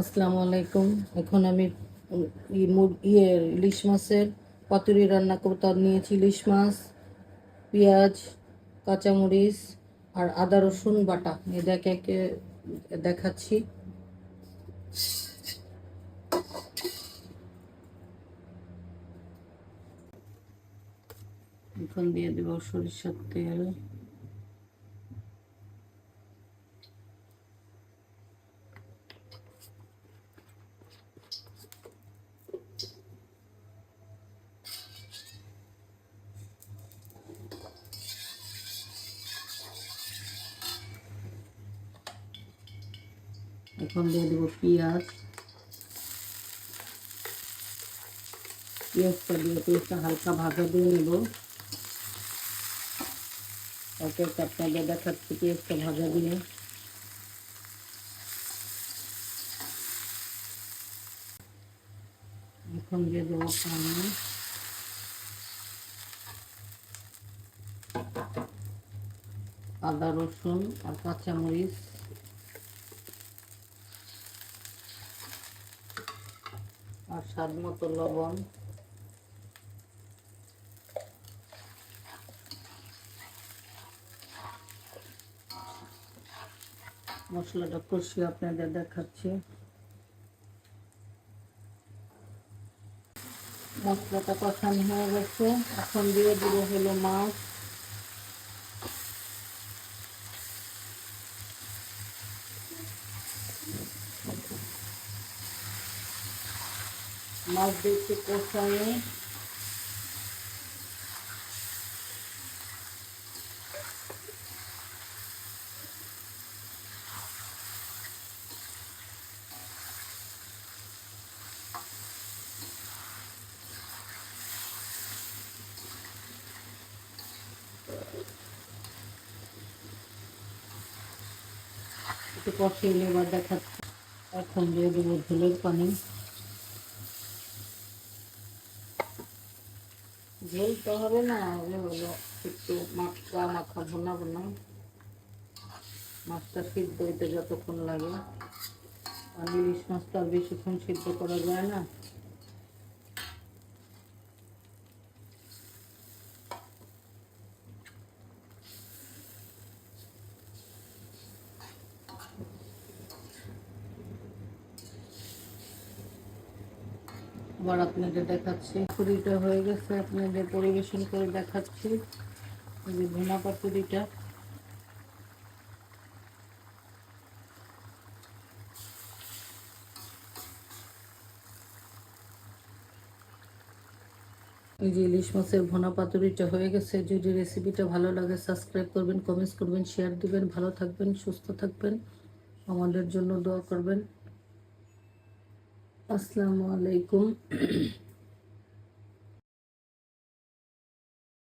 আসসালামু আলাইকুম। এখন আমি ইয়ে ইলিশ মাছের পাতুরি রান্না করব। তার নিয়েছি ইলিশ মাছ, পেঁয়াজ, কাঁচামরিচ আর আদা, রসুন বাটা। এ দেখে একে দেখাচ্ছি। এখন দিয়ে দেব সরিষার তেল। এখন দিয়ে দেবো পেঁয়াজ পেঁয়াজটা দিয়ে পেঁয়াজটা হালকা ভাজা দিয়ে নেব ওকে একটা আপনাদের দেখাচ্ছি পেঁয়াজটা ভাজা দিয়ে এখন দিয়ে দেবো পানি আদা রসুন আর কাঁচামরিচ আর স্বাদ মতো লবণ। মশলাটা কষিয়ে আপনাদের দেখাচ্ছি। মশলাটা কষানো হয়ে গেছে। এখন দিয়ে দিব হলো মাছ। মাছ দিয়ে একটু কষানো একটু কষিয়ে এবার দেখাচ্ছি এখন দিয়ে দেবো ঝোলের পানি ঝোল তো হবে না হবে হলো একটু মাখা মাখা ভোনা ভোনা। মাছটা সিদ্ধ হইতে যতক্ষণ লাগে। আর ইলিশ মাছটা বেশিক্ষণ সিদ্ধ করা যায় না। আবার আপনাদের দেখাচ্ছি। পুরিটা হয়ে গেছে, আপনাদের পরিবেশন করে দেখাচ্ছি। এই যে ভুনা পাতুরিটা এই যে ইলিশ মাছের ভোনা পাতুরিটা হয়ে গেছে। যদি রেসিপিটা ভালো লাগে সাবস্ক্রাইব করবেন কমেন্টস করবেন শেয়ার দিবেন। ভালো থাকবেন, সুস্থ থাকবেন। আমাদের জন্য দোয়া করবেন। আসসালামু আলাইকুম।